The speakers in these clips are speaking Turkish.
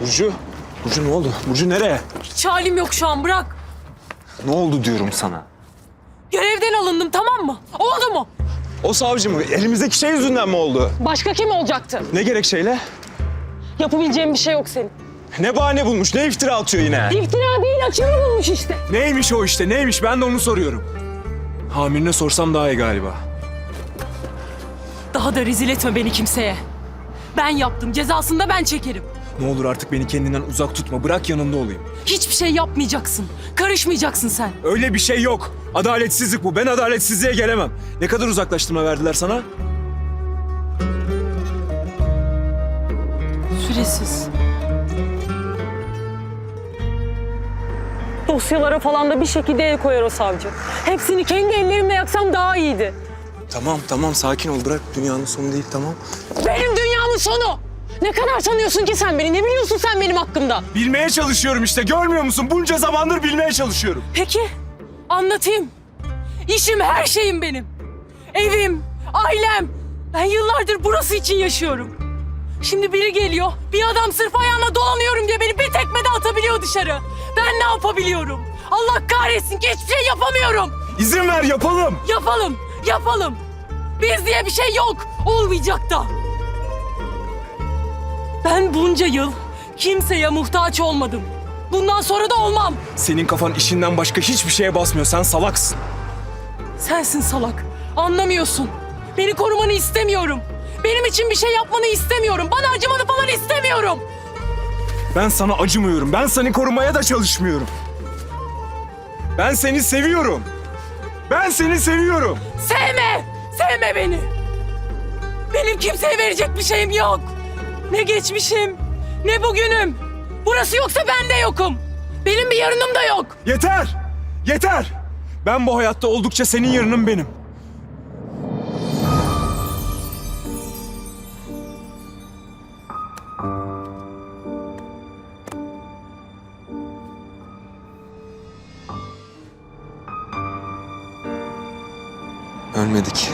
Burcu. Burcu ne oldu? Burcu nereye? Hiç halim yok şu an bırak. Ne oldu diyorum sana. Görevden alındım tamam mı? Oldu mu? O savcı mı? Elimizdeki şey yüzünden mi oldu? Başka kim olacaktı? Ne gerekçeyle? Yapabileceğim bir şey yok senin. Ne bahane bulmuş? Ne iftira atıyor yine? İftira değil açığını bulmuş işte. Neymiş o işte? Neymiş? Ben de onu soruyorum. Hamirine sorsam daha iyi galiba. Daha da rezil etme beni kimseye. Ben yaptım cezasını da ben çekerim. Ne olur artık beni kendinden uzak tutma. Bırak yanında olayım. Hiçbir şey yapmayacaksın. Karışmayacaksın sen. Öyle bir şey yok. Adaletsizlik bu. Ben adaletsizliğe gelemem. Ne kadar uzaklaştırma verdiler sana? Süresiz. Dosyalara falan da bir şekilde el koyar o savcı. Hepsini kendi ellerimle yaksam daha iyiydi. Tamam tamam sakin ol. Bırak dünyanın sonu değil tamam. Benim dünyamın sonu. Ne kadar tanıyorsun ki sen beni? Ne biliyorsun sen benim hakkımda? Bilmeye çalışıyorum işte. Görmüyor musun? Bunca zamandır bilmeye çalışıyorum. Peki, anlatayım. İşim her şeyim benim. Evim, ailem. Ben yıllardır burası için yaşıyorum. Şimdi biri geliyor, bir adam sırf ayağına dolanıyorum diye beni bir tekmede atabiliyor dışarı. Ben ne yapabiliyorum? Allah kahretsin ki hiçbir şey yapamıyorum. İzin ver yapalım. Yapalım, yapalım. Biz diye bir şey yok. Olmayacak da. Ben bunca yıl kimseye muhtaç olmadım. Bundan sonra da olmam. Senin kafan işinden başka hiçbir şeye basmıyor. Sen salaksın. Sensin salak. Anlamıyorsun. Beni korumanı istemiyorum. Benim için bir şey yapmanı istemiyorum. Bana acımanı falan istemiyorum. Ben sana acımıyorum. Ben seni korumaya da çalışmıyorum. Ben seni seviyorum. Ben seni seviyorum. Sevme! Sevme beni! Benim kimseye verecek bir şeyim yok. Ne geçmişim, ne bugünüm. Burası yoksa ben de yokum. Benim bir yarınım da yok. Yeter! Yeter! Ben bu hayatta oldukça senin yarının benim. Ölmedik.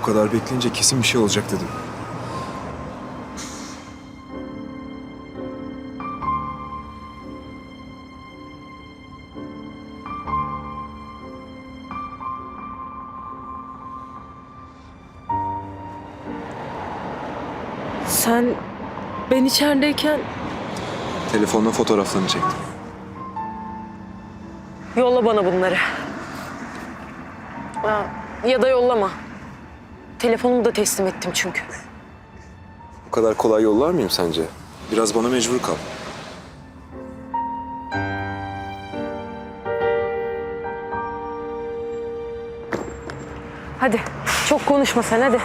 Bu kadar bekleyince kesin bir şey olacak dedim. Sen ben içerideyken Telefonla fotoğraflarını çektim. yolla bana bunları. Ya, ya da yollama. Telefonumu da teslim ettim çünkü. Bu kadar kolay yollar mıyım sence? Biraz bana mecbur kal. Hadi çok konuşma sen hadi.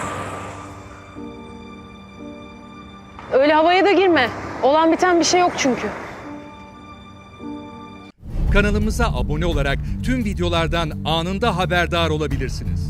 Öyle havaya da girme. Olan biten bir şey yok çünkü. Kanalımıza abone olarak tüm videolardan anında haberdar olabilirsiniz.